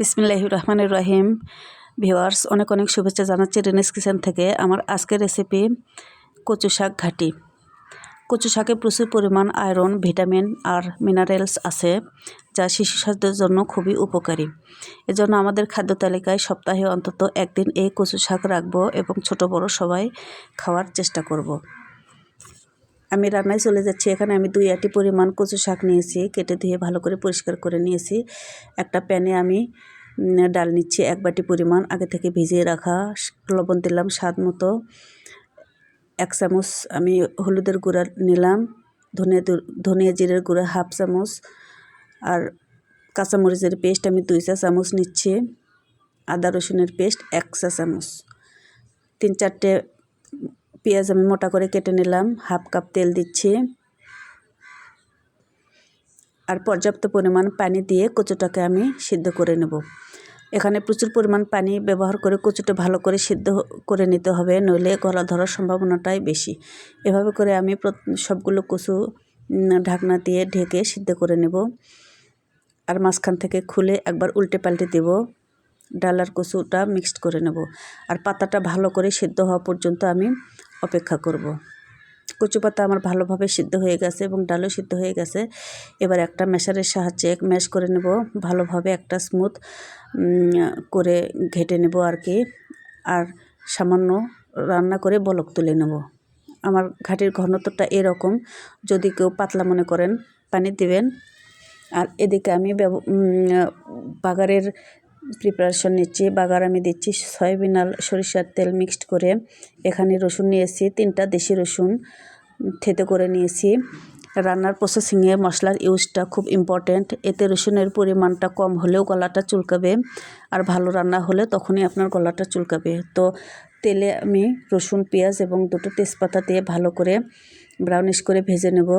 বিসমিল্লাহ রহমানুর রহিম। ভিওয়ার্স অনেক অনেক শুভেচ্ছা জানাচ্ছি রেনেস কিচেন থেকে। আমার আজকের রেসিপি কচু শাক ঘাটি। কচু শাকে প্রচুর পরিমাণ আয়রন ভিটামিন আর মিনারেলস আছে, যা শিশু স্বাস্থ্যের জন্য খুবই উপকারী। এজন্য আমাদের খাদ্য তালিকায় সপ্তাহে অন্তত একদিন এই কচু শাক রাখব এবং ছোট বড় সবাই খাওয়ার চেষ্টা করব। আমি রান্নায় চলে যাচ্ছি। এখানে আমি দুই আটি পরিমাণ কচু শাক নিয়েছি, কেটে ধুয়ে ভালো করে পরিষ্কার করে নিয়েছি। একটা প্যানে আমি ডাল নিচ্ছি, এক বাটি পরিমাণ। আগে থেকে ভিজিয়ে রাখা লবণ দিলাম স্বাদ মতো। এক চামচ আমি হলুদের গুঁড়া নিলাম ধনিয়া ধনিয়া জিরের গুঁড়া হাফ চামচ। আর কাঁচামরিচের পেস্ট আমি দুই চা চামচ নিচ্ছি। আদা রসুনের পেস্ট এক চা চামচ। তিন চারটে পেঁয়াজ আমি মোটা করে কেটে নিলাম, হাফ কাপ তেল দিচ্ছি। আর পর্যাপ্ত পরিমাণ পানি দিয়ে কচুটাকে আমি সিদ্ধ করে নেব। এখানে প্রচুর পরিমাণ পানি ব্যবহার করে কচুটা ভালো করে সিদ্ধ করে নিতে হবে, নইলে গলা ধরার সম্ভাবনাটাই বেশি। এভাবে করে আমি সবগুলো কচু ঢাকনা দিয়ে ঢেকে সিদ্ধ করে নেব। আর মাঝখান থেকে খুলে একবার উল্টে পাল্টে দেব। ডালার কচুটা মিক্সড করে নেব। আর পাতাটা ভালো করে সিদ্ধ হওয়া পর্যন্ত আমি অপেক্ষা করব। কচু পাতা আমার ভালোভাবে সিদ্ধ হয়ে গেছে এবং ডালও সিদ্ধ হয়ে গেছে। এবার একটা মেশারের সাহায্যে ম্যাশ করে নেব, ভালোভাবে একটা স্মুথ করে ঘেটে নেব আর কি। আর সামান্য রান্না করে বলক তুলে নেব। আমার ঘাটির ঘনত্বটা এরকম, যদি কেউ পাতলা মনে করেন, পানি দিবেন। আর এদিকে আমি বাগারের প্রিপারেশন নিচ্ছি, বাগার আমি দিচ্ছি সয়াবিন আল সরিষার তেল মিক্সড করে। এখানে রসুন নিয়েছি, তিনটা দেশি রসুন থেতে করে নিয়েছি। রান্নার প্রসেসিংয়ে মশলার ইউজটা খুব ইম্পর্ট্যান্ট এতে রসুনের পরিমাণটা কম হলেও গলাটা চুলকাবে আর ভালো রান্না হলে তখনই আপনার গলাটা চুলকাবে। তো তেলে আমি রসুন, পেঁয়াজ এবং দুটো তেজপাতা দিয়ে ভালো করে ব্রাউনিশ করে ভেজে নেব।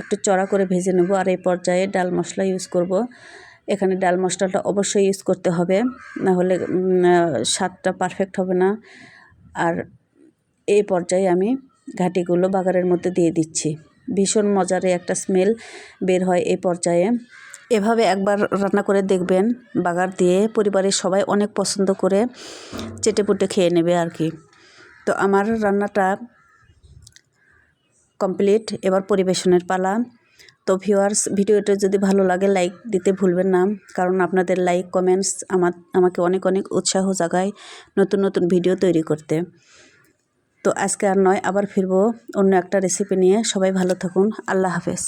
একটু চড়া করে ভেজে নেব আর এই পর্যায়ে ডাল মশলা ইউজ করব। এখানে ডাল মশলাটা অবশ্যই ইউজ করতে হবে না হলে স্বাদটা পারফেক্ট হবে না। আর এই পর্যায়ে আমি ঘাটিগুলো বাগারের মধ্যে দিয়ে দিচ্ছি। ভীষণ মজারে একটা স্মেল বের হয় এই পর্যায়ে। এভাবে একবার রান্না করে দেখবেন, বাগার দিয়ে পরিবারের সবাই অনেক পছন্দ করে চেটে পুটে খেয়ে নেবে আর কি। তো আমার রান্নাটা কমপ্লিট এবার পরিবেশনের পালা। তো ভিউয়ার্স ভিডিওটা যদি ভালো লাগে লাইক দিতে ভুলবেন না। কারণ আপনাদের লাইক কমেন্টস আমার, আমাকে অনেক অনেক উৎসাহ জাগায় নতুন নতুন ভিডিও তৈরি করতে। তো আজকে আর নয়, আবার ফিরবো অন্য একটা রেসিপি নিয়ে। সবাই ভালো থাকুন। আল্লাহ হাফেজ।